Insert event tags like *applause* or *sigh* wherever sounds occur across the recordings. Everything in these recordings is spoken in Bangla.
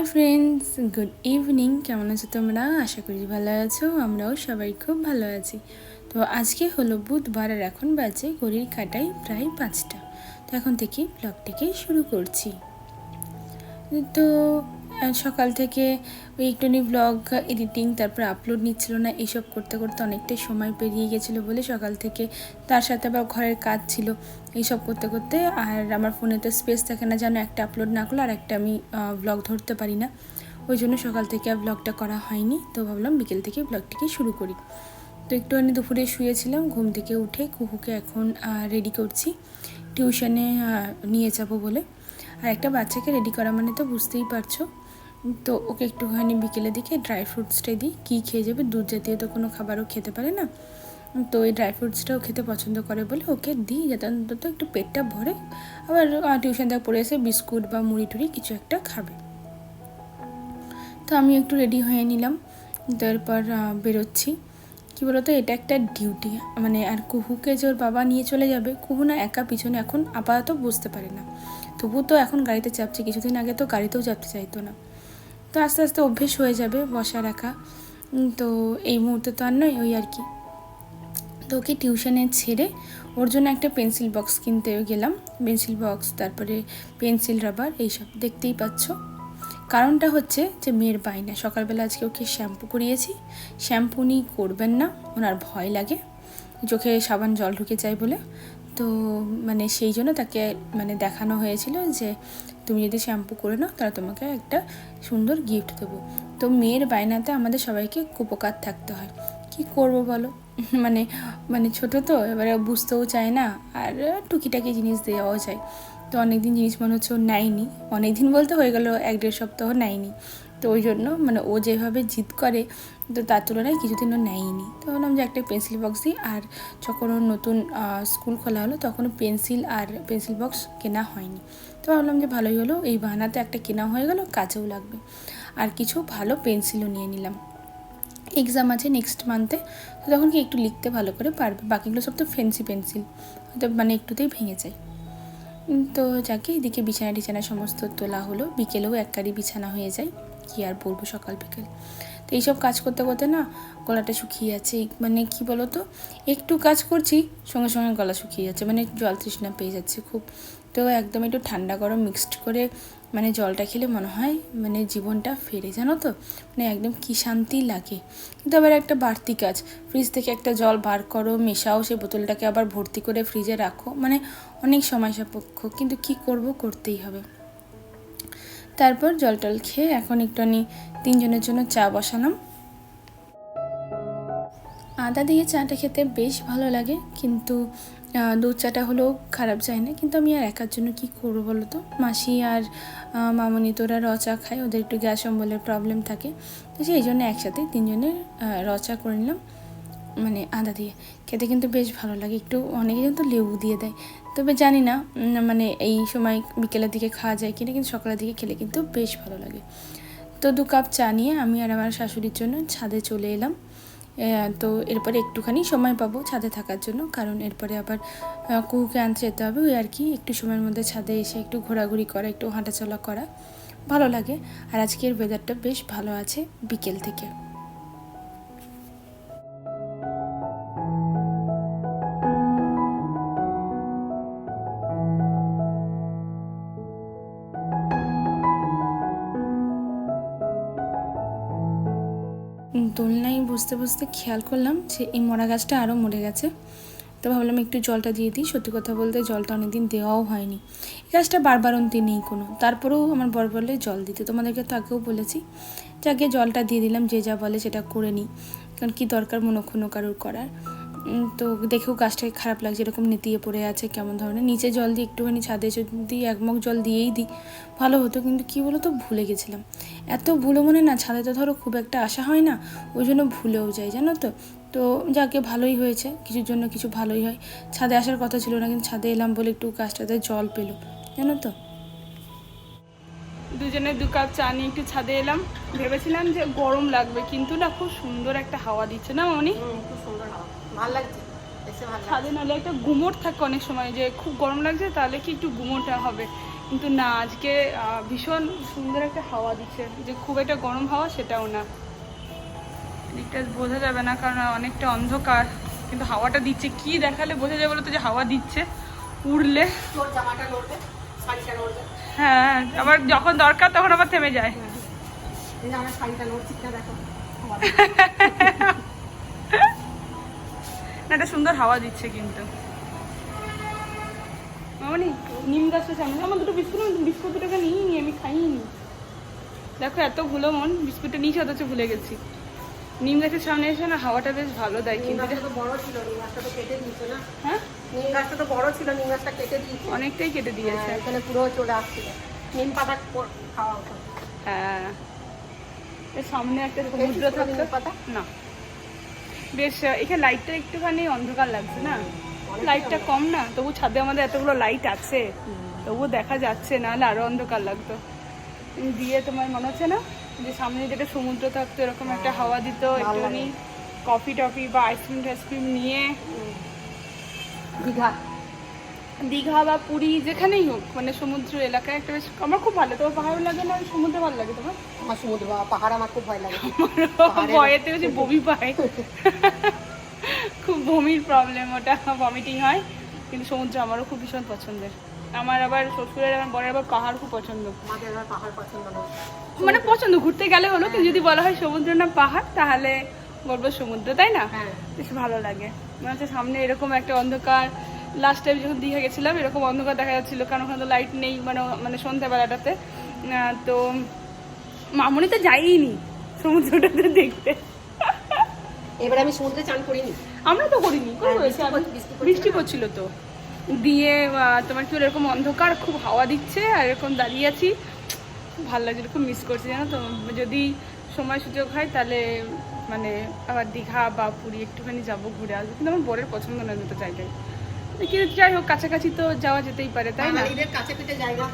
হাই ফ্রেন্ডস গুড ইভিনিং কেমন আছো তোমরা? আশা করি ভালো আছো। আমরাও সবাই খুব ভালো আছি। তো আজকে হলো বুধবার আর এখন বাজে ঘড়ির কাটাই প্রায় পাঁচটা। তো এখন থেকে ব্লগটিকে শুরু করছি। তো সকাল থেকে ওই একটুখানি ব্লগ এডিটিং তারপর আপলোড নিচ্ছিল না এইসব করতে করতে অনেকটাই সময় পেরিয়ে গেছিল বলে সকাল থেকে তার সাথে আবার ঘরের কাজ ছিল। এইসব করতে করতে আর আমার ফোনে তো স্পেস থাকে না যেন একটা আপলোড না করলে আর একটা আমি ব্লগ ধরতে পারি না। ওই জন্য সকাল থেকে আর ব্লগটা করা হয়নি, তো ভাবলাম বিকেল থেকে ব্লগটিকে শুরু করি। তো একটুখানি দুপুরে শুয়েছিলাম, ঘুম থেকে উঠে কুকুকে এখন রেডি করছি। টিউশনে নিয়ে যাব বলে। আর একটা বাচ্চাকে রেডি করা মানে তো বুঝতেই পারছ। তো ওকে একটুখানি বিকেলের দিকে ড্রাই ফ্রুটসটাই দিই। কী খেয়ে যাবে? দুধ জাতীয় তো কোনো খাবারও খেতে পারে না। তো এই ড্রাই ফ্রুটসটাও খেতে পছন্দ করে বলে ওকে দিই। যাতে অন্তত একটু পেটটা ভরে। আবার টিউশন থেকে পড়ে এসে বিস্কুট বা মুড়ি টুড়ি কিছু একটা খাবে। তো আমি একটু রেডি হয়ে নিলাম। তারপর বেরোচ্ছি। কী বলতো? এটা একটা ডিউটি মানে আর কুহুকে যে ওর বাবা নিয়ে চলে যাবে, কুহু না একা পিছনে এখন আপাতত বুঝতে পারে না। তবু তো এখন গাড়িতে চাপছে। কিছুদিন আগে তো গাড়িতেও চাপতে চাইতো না। তো আস্তে আস্তে অভ্যেস হয়ে যাবে বসা রাখা। তো এই মুহূর্তে তো আর নয়, ওই আর কি। তো ওকে টিউশনে ছেড়ে ওর জন্য একটা পেন্সিল বক্স কিনতে গেলাম। পেন্সিল বক্স, তারপরে পেন্সিল, রাবার এইসব দেখতেই পাচ্ছ। কারণটা হচ্ছে যে মেয়ের বায়না। সকালবেলা আজকে ওকে শ্যাম্পু করিয়েছি। শ্যাম্পু উনি করবেন না, ওনার ভয় লাগে। চোখে সাবান জল ঢুকে যায় বলে। তো মানে সেই জন্য তাকে মানে দেখানো হয়েছিল যে তুমি যদি শ্যাম্পু করে নাও, তাহলে তোমাকে একটা সুন্দর গিফট দেবো। তো মেয়ের বায়নাতে আমাদের সবাইকে উপকার থাকতে হয়। কি করব বলো? *laughs* মানে মানে ছোট তো, এবারে বুঝতেও চায় না, আর টুকিটাকি জিনিস দেওয়াও যায় তো অনেকদিন জিনিস মনে হচ্ছে ও নেয়নি। অনেকদিন বলতে হয়ে গেল, এক দেড় সপ্তাহ নেয়নি। তো ওই জন্য মানে ও যেভাবে জিদ করে তো তার তুলনায় কিছুদিন ও নেয়নি। তো ভাবলাম যে একটা পেন্সিল বক্স দিই আর যখন ওর নতুন স্কুল খোলা হলো তখন পেন্সিল আর পেন্সিল বক্স কেনা হয়নি। তো ভাবলাম যে ভালোই হলো, এই বাহানাতে একটা কেনা হয়ে গেল, কাজেও লাগবে। আর কিছু ভালো পেন্সিলও নিয়ে নিলাম। এক্সাম আছে নেক্সট মান্থে তো তখন কি একটু লিখতে ভালো করে পারবে? বাকিগুলো সব তো ফেন্সি পেন্সিল হয়তো মানে একটুতেই ভেঙে যায়। তো যাকে, এদিকে বিছানা টিছানা সমস্ত তোলা হলো। বিকেলেও এক কারি বিছানা হয়ে যায়, কি আর বলব সকাল বিকেল। তো এইসব কাজ করতে করতে না গলাটা শুকিয়ে যাচ্ছে। মানে কি বলো তো একটু কাজ করছি, সঙ্গে সঙ্গে গলা শুকিয়ে যাচ্ছে। মানে জল তৃষ্ণা পেয়ে যাচ্ছে খুব। তো একদম একটু ঠান্ডা গরম মিক্সড করে মানে জলটা খেলে মনে হয় মানে জীবনটা ফেরে, জানো তো? মানে একদম কি শান্তি লাগে। কিন্তু আবার একটা বাড়তি কাজ ফ্রিজ থেকে একটা জল বার করো, মেশাও, সেই বোতলটাকে আবার ভর্তি করে ফ্রিজে রাখো। মানে অনেক সময় সাপেক্ষ, কিন্তু কি করব করতেই হবে। তারপর জল টল খেয়ে এখন একটুখানি তিনজনের জন্য চা বসালাম। আদা দিয়ে চাটা খেতে বেশ ভালো লাগে, কিন্তু দুধ চাটা হলেও খারাপ যায় না। কিন্তু আমি আর একার জন্য কি করব বলো তো? মাসি আর মামনি তোরা র চা খায়, ওদের একটু গ্যাস অম্বলের প্রবলেম থাকে। তো সেই জন্য একসাথে তিনজনের রচা করে নিলাম মানে আদা দিয়ে। খেতে কিন্তু বেশ ভালো লাগে, একটু অনেকে কিন্তু লেবু দিয়ে দেয়। তবে জানি না মানে এই সময় বিকেলের দিকে খাওয়া যায় কিনা, কিন্তু সকালের দিকে খেলে কিন্তু বেশ ভালো লাগে। তো দু কাপ চা নিয়ে আমি আর আমার শাশুড়ির জন্য ছাদে চলে এলাম। তো এরপরে একটুখানি সময় পাবো ছাদে থাকার জন্য, কারণ এরপরে আবার কুকুকে আনতে যেতে হবে, ওই আর কি, একটু সময়ের মধ্যে ছাদে এসে একটু ঘোরাঘুরি করা, একটু হাঁটাচলা করা, ভালো লাগে। আর আজকের ওয়েদারটা বেশ ভালো আছে বিকেল থেকে। দোলনায় বুঝতে বুঝতে খেয়াল করলাম যে এই মরা গাছটা আরও মরে গেছে। তো ভাবলাম একটু জলটা দিয়ে দিই। সত্যি কথা বলতে জলটা অনেকদিন দেওয়াও হয়নি। এই গাছটা বারবার অন্তি নেই কোনো। তারপরেও আমার বর বলে জল দিতে। তোমাদেরকে তো আগেও বলেছি যাকে জলটা দিয়ে দিলাম, যে যা বলে সেটা করে নিই। কারণ কী দরকার মনক্ষণ কারোর করার। তো দেখেও গাছটাকে খারাপ লাগছে এরকম নেতিয়ে পড়ে আছে কেমন ধরনের। নিচে জল দিয়ে একটুখানি ছাদে যদি একমগ জল দিয়েই দিই ভালো হতো। কিন্তু কী বলো তো ভুলে গেছিলাম। এত ভুলো মনে না ছাদে তো ধরো খুব একটা আশা হয় না ওই জন্য ভুলেও যায় জানো তো? তো যাকে ভালোই হয়েছে কিছুর জন্য কিছু ভালোই হয়। ছাদে আসার কথা ছিল না কিন্তু ছাদে এলাম বলে একটু গাছটাতে জল পেল জানো তো? দুজনে দু কাপ চা নিয়ে একটু ছাদে এলাম। ভেবেছিলাম যে গরম লাগবে কিন্তু না খুব সুন্দর একটা হাওয়া দিচ্ছে না মনি খুব সুন্দর হাওয়া। ভালো লাগছে ছাদে নাহলে একটা গুমোট থাকে অনেক সময় যে খুব গরম লাগছে তাহলে কি একটু গুমোটা হবে? কিন্তু না আজকে ভীষণ সুন্দর একটা হাওয়া দিচ্ছে। যে খুব একটা গরম হাওয়া সেটাও না। এদিকটা বোঝা যাবে না কারণ অনেকটা অন্ধকার। কিন্তু হাওয়াটা দিচ্ছে কি দেখালে বোঝা যাবে বলো তো যে হাওয়া দিচ্ছে? উড়লে। হ্যাঁ আবার যখন দরকার তখন আবার থেমে যায়। আমার শাড়িটা দেখো। *laughs* না একটা সুন্দর হাওয়া দিচ্ছে কিন্তু। মামনি নিম গাছটা সামনে। আমার দুটো বিস্কুট বিস্কুট দুটোকে নিই নি আমি খাইনি। দেখো এত ভুলো মন বিস্কুটটা নিয়েছি অথচ ভুলে গেছি। নিম গাছের সামনে এসে না হাওয়াটা বেশ ভালো দেয় কিন্তু। বড় ছিল নিম গাছটা তো কেটে দিয়েছে না? হ্যাঁ? নিম গাছটা তো বড় ছিল নিম গাছটা কেটে দিয়েছে। অনেকটাই কেটে দিয়েছে। হ্যাঁ, এখানে পুরো চলে আসছিল নিম পাতা খাওয়া হতো হ্যাঁ। সামনে একটা সমুদ্র থাকতো। পাতা? না। বেশ এখানে লাইটটা একটুখানি অন্ধকার লাগছে না? লাইটটা কম না? তবু ছাদে আমাদের এতগুলো লাইট আছে। তবু দেখা যাচ্ছে না হলে আরও অন্ধকার লাগতো। দিয়ে তোমার মনে হচ্ছে না? যে সামনে যেটা সমুদ্র থাকতো এরকম একটা হাওয়া দিত একটুখানি কফি টফি বা আইসক্রিম টাইসক্রিম নিয়ে। দীঘা। দীঘা বা পুরী যেখানেই হোক মানে সমুদ্র এলাকায় একটা বেশ আমার খুব ভালো তোমার পাহাড় লাগে না? সমুদ্র ভালো লাগে তোমার? আমার সমুদ্র বা পাহাড় আমার খুব ভয় লাগে। ভয়েতে বেশি বমি পায়। খুব বমির প্রবলেম ওটা ভমিটিং হয় কিন্তু সমুদ্র আমারও খুব ভীষণ পছন্দের। আমার আবার শ্বশুরের আমার বরের আবার পাহাড় খুব পছন্দ। পাহাড় পছন্দ মানে পছন্দ ঘুরতে গেলে হলো কিন্তু যদি বলা হয় সমুদ্র না পাহাড় তাহলে বলব সমুদ্র তাই না? হ্যাঁ। বেশ ভালো লাগে। মনে হচ্ছে সামনে এরকম একটা অন্ধকার লাস্ট টাইম যখন দীঘা গেছিলাম এরকম অন্ধকার দেখা যাচ্ছিল কারণ ওখানে তো লাইট নেই মানে মানে সন্ধ্যাবেলাটাতে। তো মামনি তো যাইনি সমুদ্রটাতে দেখতে। এবার আমি সমুদ্রে চান করিনি। আমরা তো করিনি? বৃষ্টি পড়- পড়ছিল তো। দিয়ে তোমার কি এরকম অন্ধকার খুব হাওয়া দিচ্ছে আর এরকম দাঁড়িয়ে আছি। খুব ভালো লাগছে খুব মিস করছি জানো তো? যদি সময় সুযোগ হয় তাহলে মানে আবার দীঘা বা পুরী একটুখানি যাব ঘুরে আসব। কিন্তু আমার বরের পছন্দ নয় দুটো জায়গায়। কিন্তু যাই হোক কাছাকাছি তো যাওয়া যেতেই পারে তাই না? কাছে পিঠে জায়গা।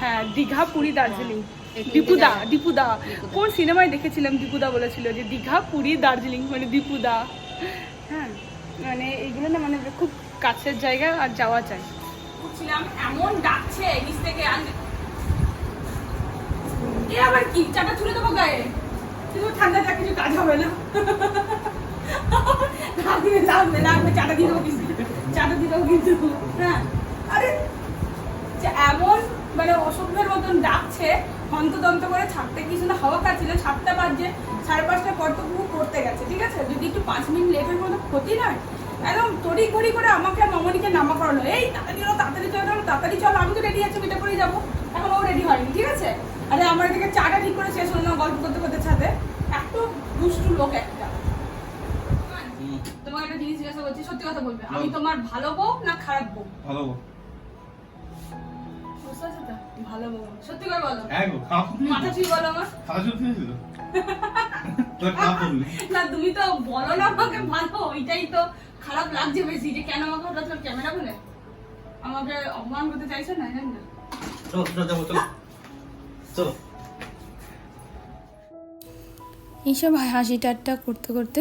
হ্যাঁ দীঘা পুরী দার্জিলিং। তিনটে দীপুদা। দীপুদা। কোন সিনেমায় দেখেছিলাম দীপুদা বলেছিল যে দীঘা পুরী দার্জিলিং মানে দীপুদা। হ্যাঁ মানে এইগুলো না মানে খুব কাছের জায়গা আর যাওয়া যায়। উঠছিলাম এমন ডাকছে নিচ থেকে আর এ আবার কি? চাটা তুলে দেবো গায়ে? কিন্তু ঠান্ডা যা কিছু কাজ হবে না। *laughs* লাগবে লাগবে লাগবে চাটা দিয়ে দেবো কিন্তু। দিয়ে দেবো কিন্তু হ্যাঁ। আরে এমন মানে অসভ্যের মতন ডাকছে, হন্তদন্ত করে ছাদটা কি সুন্দর হাওয়া খাচ্ছিল? সাতটা বাজছে সাড়ে পাঁচটা কর্তব্য করতে গেছে, ঠিক আছে? যদি একটু পাঁচ মিনিট লেটের মতো ক্ষতি নয়, একদম তড়ি ঘড়ি করে আমাকে আর মামনিকে নামা করালো। এই, তাড়াতাড়ি চলো তাড়াতাড়ি চলো তাড়াতাড়ি চলো আমি তো রেডি আছি মেটা করেই যাব। এখন ও রেডি হয়নি, ঠিক আছে? আরে, আমার এদিকে চাটা ঠিক করে শেষ হলো না, গল্প করতে করতে ছাদে। এত দুষ্টু লোক একটা। তোমাকে একটা জিনিস জিজ্ঞাসা করছি সত্যি কথা বলবে। আমি তোমার ভালো বউ না খারাপ বউ? ভালো বউ। সত্যি করে বলো। হ্যাঁ গো, খারাপ করলি মাথা ছুঁয়ে বলো আমার। খারাপ করলি তো? তোর খারাপ করলি? না তুমি তো বলো না আমাকে ভালো ওইটাই তো খারাপ লাগছে বেশি। যে কেন আমাকে করে ক্যামেরা বলে আমাকে অপমান করতে চাইছো না জানি? না চলো, চলো, যাব, চলো। চলো। এইসব হাসি ঠাট্টা করতে করতে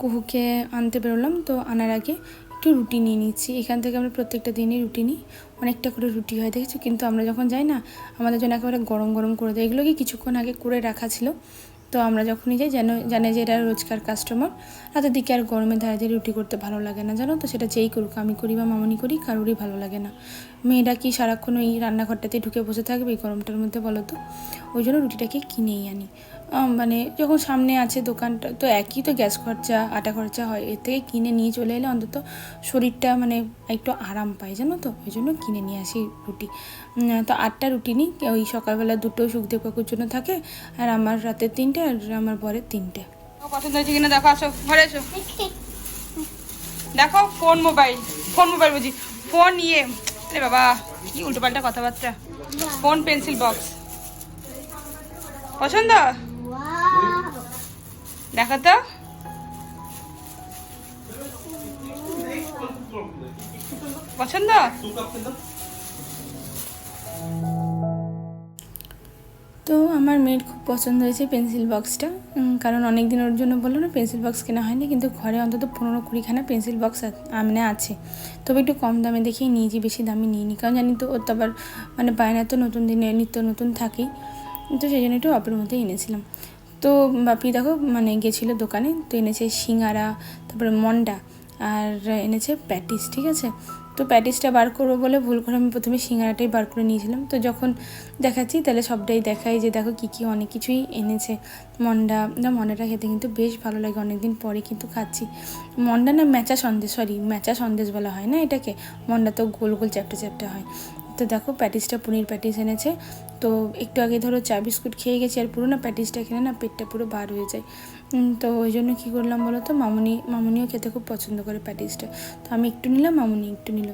কুহুকে আনতে বেরোলাম। তো আনার আগে একটু রুটি নিয়ে নিচ্ছি। এখান থেকে আমরা প্রত্যেকটা দিনই রুটি নিই। অনেকটা করে রুটি হয়, দেখেছ? কিন্তু আমরা যখন যাই না, আমাদের জন্য একেবারে গরম গরম করে দেয়। এগুলো কি কিছুক্ষণ আগে করে রাখা ছিল? তো আমরা যখনই যাই, যেন, জানে যে এরা রোজকার কাস্টমার রাতের দিকে আর গরমে ধারে ধারে রুটি করতে ভালো লাগে না। জানো তো? সেটা যেই করুক, আমি করি বা মামনি করি, কারোরই ভালো লাগে না। মেয়েরা কি সারাক্ষণ ওই রান্নাঘরটাতে ঢুকে বসে থাকবে এই গরমটার মধ্যে বলো তো? ওই জন্য রুটিটাকে কিনেই আনি। মানে যখন সামনে আছে দোকানটা, তো একই তো গ্যাস খরচা, আটা খরচা হয়। এর থেকে কিনে নিয়ে চলে এলে অন্তত শরীরটা মানে একটু আরাম পায়, জানো তো? ওই জন্য কিনে নিয়ে আসি রুটি। তো আটটা রুটি নিই, ওই সকালবেলা দুটো সুখদেব কাকুর জন্য থাকে, আর আমার রাতে তিনটে, আর আমার বরের তিনটে। পছন্দ হয়েছে কিনা? দেখো, আসো, ঘরে এসো। দেখো কোন মোবাইল, ফোন মোবাইল বুঝি। ফোন ইয়ে আরে বাবা, কি উল্টো পাল্টা কথাবার্তা। Phone pencil box. পছন্দ? দেখো তো। পছন্দ? তো আমার মেয়ের খুব পছন্দ হয়েছে পেন্সিল বক্সটা। কারণ অনেক দিন ওর জন্য বলল না পেন্সিল বক্স কেনা হয়নি, কিন্তু ঘরে অন্তত পনেরো কুড়িখানা পেন্সিল বক্স মানে আছে। তবে একটু কম দামে দেখেই নিয়েছি, বেশি দামে নিইনি। কারণ জানি তো ওর তো আবার মানে বায়না তো নতুন দিনে, নিত্য নতুন থাকেই। তো সেই জন্য একটু অপের মধ্যে এনেছিলাম। তো বাপি দেখো মানে গেছিল দোকানে, তো এনেছে সিঙ্গারা, তারপরে মন্ডা, আর এনেছে প্যাটিস, ঠিক আছে? তো প্যাটিসটা বার করব বলে ভুল করে আমি প্রথমে সিঙ্গারাটাই বার করে নিয়েছিলাম। তো যখন দেখাচ্ছি, তাহলে সবটাই দেখাই যে দেখো কী কী অনেক কিছুই এনেছে। মন্ডা, না মন্ডাটা খেতে কিন্তু বেশ ভালো লাগে, অনেকদিন পরে কিন্তু খাচ্ছি। মন্ডা না matcha sandesh sorry matcha sandesh বলা হয় না এটাকে? মন্ডা তো গোল গোল চ্যাপটা চ্যাপটা হয়। তো দেখো প্যাটিসটা পনির প্যাটিস এনেছে। তো একটু আগে ধরো চা বিস্কুট খেয়ে গেছি আর পুরো না প্যাটিসটা খেলে না পেটটা পুরো বার হয়ে যায়। তো ওই জন্য কী করলাম বলো তো? মামুনি, মামুনিও খেতে খুব পছন্দ করে প্যাটিসটা। তো আমি একটু নিলাম, মামুনি একটু নিল।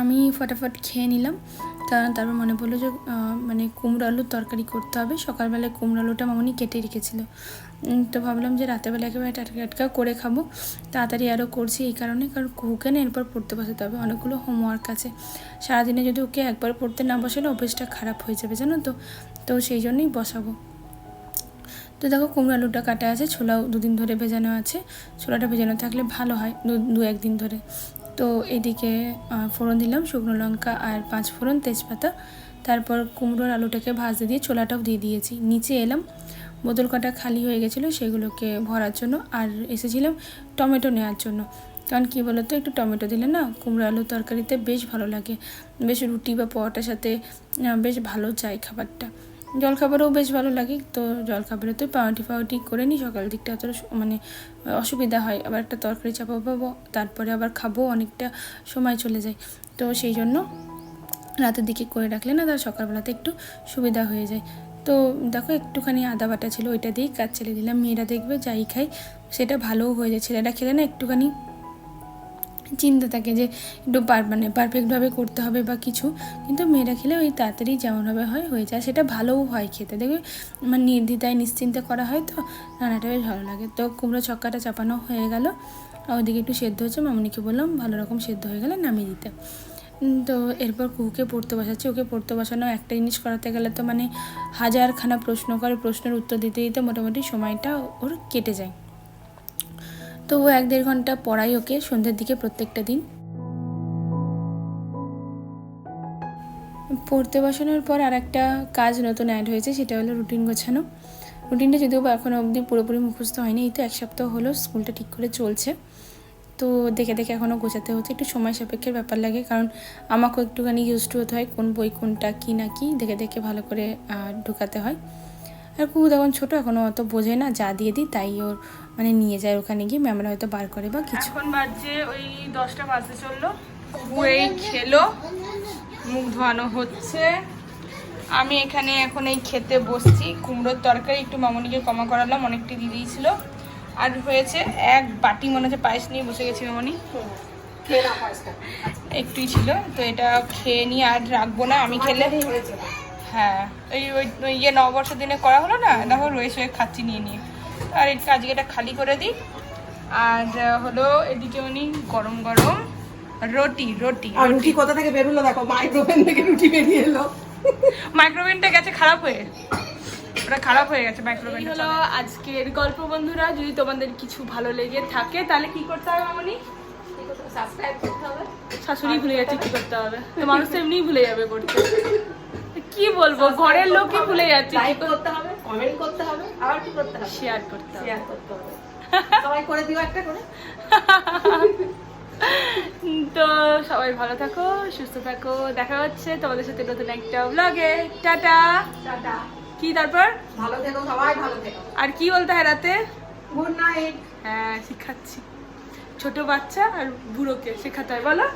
আমি ফটাফট খেয়ে নিলাম। তারপর মনে পড়ল যে মানে কুমড়ো আলুর তরকারি করতে হবে। সকালবেলায় কুমড়ো আলুটা মামনি কেটে রেখেছিল। তো ভাবলাম যে রাতেরবেলা একেবারে টাটকা টাটকা করে খাব। তাড়াতাড়ি আরও করছি এই কারণে, কারণ কুহুকে না এরপর পড়তে বসাতে হবে। অনেকগুলো হোমওয়ার্ক আছে। সারাদিনে যদি ওকে একবার পড়তে না বসালে অভ্যেসটা খারাপ হয়ে যাবে, জানো তো? তো সেই জন্যই বসাবো। তো দেখো কুমড়ো আলুটা কাটা আছে, ছোলাও দুদিন ধরে ভেজানো আছে। ছোলাটা ভেজানো থাকলে ভালো হয়, দু দু একদিন ধরে। তো এদিকে ফোড়ন দিলাম, শুকনো লঙ্কা আর পাঁচ ফোড়ন তেজপাতা। তারপর কুমড়োর আলুটাকে ভাজতে দিয়ে ছোলাটাও দিয়ে দিয়েছি। নিচে এলাম। বোতল কটা খালি হয়ে গেছিল, সেগুলোকে ভরার জন্য আর এসেছিলাম টমেটো নেওয়ার জন্য। কারণ কী বলো তো একটু টমেটো দিলে না কুমড়ো আলু তরকারিতে বেশ ভালো লাগে, বেশ রুটি বা পরোটার সাথে বেশ ভালো চাই খাবারটা। জলখাবারও বেশ ভালো লাগে, তো জলখাবারে তো পাউটি ফাউটি করে নিই, সকাল দিকটা অত মানে অসুবিধা হয়, আবার একটা তরকারি চাপা পাবো, তারপরে আবার খাব, অনেকটা সময় চলে যায়। তো সেই জন্য রাতের দিকে করে রাখলে না তার সকালবেলাতে একটু সুবিধা হয়ে যায়। তো দেখো একটুখানি আদা বাটা ছিল, ওইটা দিয়েই কাজ ছেড়ে দিলাম। মেয়েরা দেখবে যাই খাই সেটা ভালোও হয়ে যায়। ছেলেরা খেলে না একটুখানি চিন্তা থাকে যে একটু পার মানে পারফেক্টভাবে করতে হবে বা কিছু। কিন্তু মেয়েরা খেলে ওই তাড়াতাড়ি যেমনভাবে হয়, হয়ে যায়। সেটা ভালোও হয় খেতে। দেখবে মানে নির্দ্বিধায়, নিশ্চিন্তে করা হয় তো রান্নাটা বেশ ভালো লাগে। তো কুমড়ো ছক্কাটা চাপানো হয়ে গেল। ওদিকে একটু সেদ্ধ হচ্ছে। মামনিকে বললাম, ভালো রকম সেদ্ধ হয়ে গেলে নামিয়ে দিতে। তো এরপর কুকুকে পড়তে বসাচ্ছি। ওকে পড়তে বসানো একটা জিনিস করাতে গেলে তো মানে হাজারখানা প্রশ্ন করে, প্রশ্নের উত্তর দিতে দিতে মোটামুটি সময়টা ওর কেটে যায়। তো ও এক দেড় ঘণ্টা পড়াই ওকে সন্ধ্যের দিকে প্রত্যেকটা দিন। পড়তে বসানোর পর আর একটা কাজ নতুন অ্যাড হয়েছে, সেটা হলো রুটিন গোছানো। রুটিনটা যদিও এখনও অবধি পুরোপুরি মুখস্থ হয়নি, এই তো এক সপ্তাহ হলো, স্কুলটা ঠিক করে চলছে। তো দেখে দেখে এখনও গোছাতে হচ্ছে। একটু সময় সাপেক্ষের ব্যাপার লাগে, কারণ আমাকেও একটুখানি ইউজ টু হতে হয় কোন বই কোনটা কী না কি, দেখে দেখে ভালো করে ঢুকাতে হয়। আর কুকু তখন ছোটো, এখনও অত বোঝে না, যা দিয়ে দিই তাই ওর মানে নিয়ে যায় ওখানে গিয়ে ম্যামরা হয়তো বার করে বা কিছু। এখন বাজছে ওই দশটা বাজতে চলল। এই খেলো, মুখ ধোয়ানো হচ্ছে। আমি এখানে এখন এই খেতে বসছি, কুমড়োর তরকারি একটু মামনিকে কমা করালাম, অনেকটা দিয়ে দিয়েছিল আর হয়েছে এক বাটি মনে হচ্ছে পায়েস নিয়ে বসে গেছি মামনি। একটুই ছিল তো এটা খেয়ে নিয়ে আর রাখব না আমি খেলে হ্যাঁ ওই ওই ইয়ে নববর্ষ দিনে করা হলো না দেখো রয়েছে খাচ্ছি নিয়ে নিয়ে। আর এই আজকে এটা খালি করে দিই। আর হলো এদিকে উনি গরম গরম রুটি রুটি রুটি। কোথা থেকে বেরোলো দেখো? মাইক্রোওভেন থেকে রুটি বেরিয়ে এলো। মাইক্রোওভেনটা গেছে খারাপ হয়ে। ওটা খারাপ হয়ে গেছে মাইক্রোওভেন হলো আজকের গল্প বন্ধুরা। যদি তোমাদের কিছু ভালো লেগে থাকে তাহলে কি করতে হবে মামনি? সাবস্ক্রাইব করতে হবে। শাশুড়ি ভুলে যাচ্ছে কি করতে হবে। তো মানুষ তো এমনিই ভুলে যাবে করতে কি বলব ঘরের লোকই ভুলে যাচ্ছে লাইক করতে হবে কমেন্ট করতে হবে আবার কি করতে হবে? শেয়ার করতে হবে। শেয়ার করতে হবে। সবাই করে দিও একটা করে। *laughs* তো সবাই ভালো থাকো সুস্থ থাকো। দেখা হচ্ছে তোমাদের সাথে নতুন একটা ব্লগে টাটা! টাটা। কি তারপর? ভালো থেকো সবাই ভালো থেকো। আর কি বলতে হয় রাতে? গুড নাইট হ্যাঁ শিখাচ্ছি। ছোট বাচ্চা আর বুড়োকে শেখাতে হয় বলো।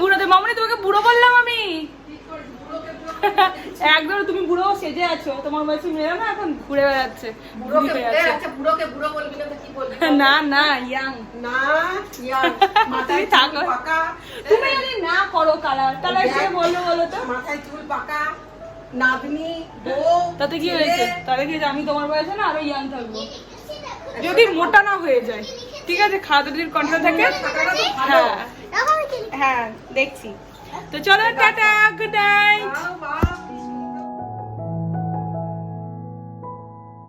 বুড়োতে মামনি তোমাকে বুড়ো বললাম আমি। একদম তুমি বুড়ো সেজে আছো। তোমার বয়সী মেয়েরা না এখন ঘুরে বেড়াচ্ছে *laughs* না না ইয়াং না *laughs* মাথায় তুমি থাকো। তুমি যদি না করো কালার তাহলে সে বলল বলো তো। মাথায় চুল পাকা। নাতনি বউ তাতে কি হয়েছে? তাতে কি? আমি তোমার বয়সে না আরও ইয়াং থাকব। যদি মোটা না হয়ে যায়। ঠিক আছে খাওয়া যদি কন্ট্রোল থাকে? ভালো। হ্যাঁ। হ্যাঁ দেখছি। তো চলো টাটা গুড নাইট।